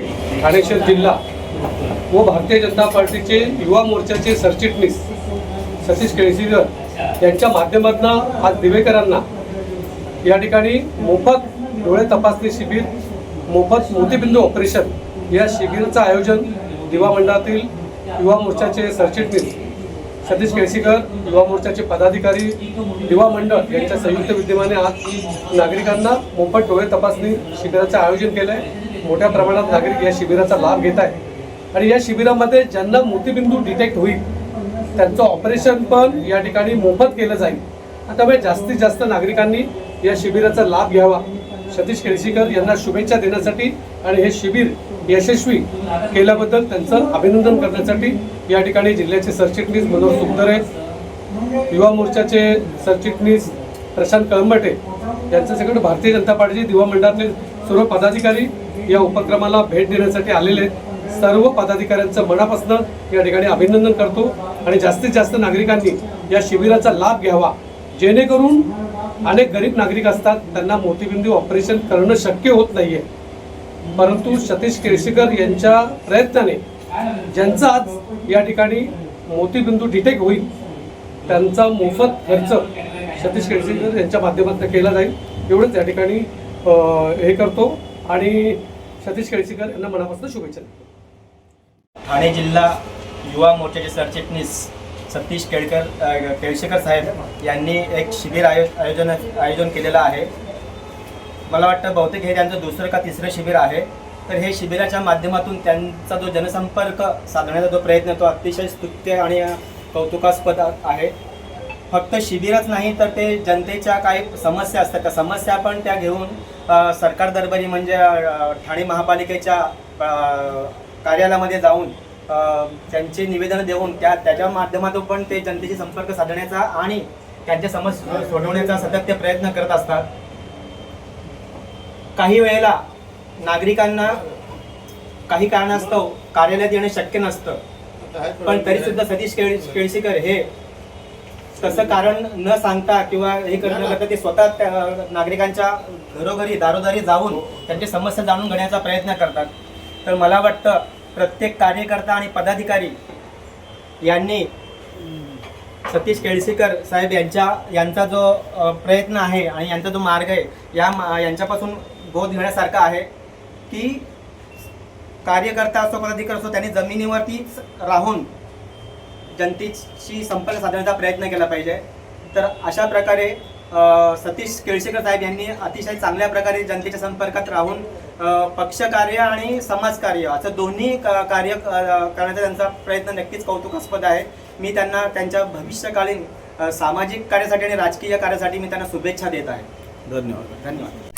ठाणे शहर जिल्हा व भारतीय जनता पार्टीचे युवा मोर्चाचे सरचिटणीस सतीश केळसीकर यांच्या माध्यमातून आज दिवेकरांना या ठिकाणी मोफत डोळे तपासणी शिबिर मोफत मोतीबिंदू ऑपरेशन या शिबिराचं आयोजन दिवा मंडळातील युवा मोर्चाचे सरचिटणीस सतीश केळसीकर युवा मोर्चाचे पदाधिकारी दिवा मंडळ यांच्या संयुक्त विद्यमाने आज नागरिकांना मोफत डोळे तपासणी शिबिराचं आयोजन केलं आहे मोठ्या प्रमाणात नागरिक या शिबिराचा लाभ घेत आहे आणि या शिबिरामध्ये ज्यांना मोतीबिंदू डिटेक्ट होईल त्यांचं ऑपरेशन पण या ठिकाणी मोफत केलं जाईल. त्यामुळे जास्तीत जास्त नागरिकांनी या शिबिराचा लाभ घ्यावा. सतीश केळशीकर यांना शुभेच्छा देण्यासाठी आणि हे शिबिर यशस्वी केल्याबद्दल त्यांचं अभिनंदन करण्यासाठी या ठिकाणी जिल्ह्याचे सरचिटणीस मनोज सुंदरे युवा मोर्चाचे सरचिटणीस प्रशांत कळंबटे यांचं सगळं भारतीय जनता पार्टीचे युवा मंडळातले सर्व पदाधिकारी या उपक्रमाला भेट देण्यासाठी आलेले आहेत. सर्व पदाधिकाऱ्यांचं मनापासून या ठिकाणी अभिनंदन करतो आणि जास्तीत जास्त नागरिकांनी या शिबिराचा लाभ घ्यावा. जेणेकरून अनेक गरीब नागरिक असतात त्यांना मोतीबिंदू ऑपरेशन करणं शक्य होत नाही आहे परंतु सतीश केळशीकर यांच्या प्रयत्नाने ज्यांचा आज या ठिकाणी मोतीबिंदू डिटेक्ट होईल त्यांचा मोफत खर्च सतीश केळशीकर यांच्या माध्यमातून केला जाईल. एवढंच या ठिकाणी हे करतो. आणि सतीश केळसीकर यांना मनापासून शुभेच्छा देतो. ठाणे जिल्हा युवा मोर्चाचे सरचिटणीस सतीश केळकर केळशेकर साहेब यांनी एक शिबिर आयो आयोजन आयोजन केलेलं आहे. मला वाटतं बहुतेक हे त्यांचं दुसरं का तिसरं शिबिर आहे. तर हे शिबिराच्या माध्यमातून त्यांचा जो जनसंपर्क साधण्याचा जो प्रयत्न तो अतिशय स्तुत्य आणि कौतुकास्पद आहे. फक्त शिबिरच नाही तर ते जनतेच्या काही समस्या असतात. त्या समस्या पण त्या घेऊन सरकार दरबारी म्हणजे ठाणे महापालिकेच्या कार्यालयामध्ये जाऊन त्यांचे निवेदन देऊन त्या त्याच्या माध्यमातून पण ते जनतेशी संपर्क साधण्याचा आणि त्यांच्या समस्या सोडवण्याचा सतत ते प्रयत्न करत असतात. काही वेळेला नागरिकांना काही कारणास्तव कार्यालयात येणं शक्य नसतं. पण तरी सुद्धा सतीश केळ केळशीकर हे तसं कारण न सांगता किंवा हे करणं करता ते स्वतः त्या नागरिकांच्या घरोघरी दारोदारी जाऊन त्यांची समस्या जाणून घेण्याचा प्रयत्न करतात. तर मला वाटतं प्रत्येक कार्यकर्ता आणि पदाधिकारी यांनी सतीश केळसीकर साहेब यांच्या यांचा जो प्रयत्न आहे आणि यांचा जो मार्ग आहे या मा- यांच्यापासून बोध घेण्यासारखा आहे की कार्यकर्ता असो पदाधिकारी असो त्यांनी जमिनीवरतीच राहून जनतेशी संपर्क साधण्याचा प्रयत्न केला पाहिजे. तर अशा प्रकारे सतीश केळशेकर साहेब यांनी अतिशय चांगल्या प्रकारे जनतेच्या संपर्कात राहून पक्षकार्य आणि समाजकार्य असं दोन्ही क- कार्य करण्याचा त्यांचा प्रयत्न नक्कीच कौतुकास्पद आहे. मी त्यांना त्यांच्या भविष्यकालीन सामाजिक कार्यासाठी आणि राजकीय कार्यासाठी मी त्यांना शुभेच्छा देत आहे. धन्यवाद. धन्यवाद.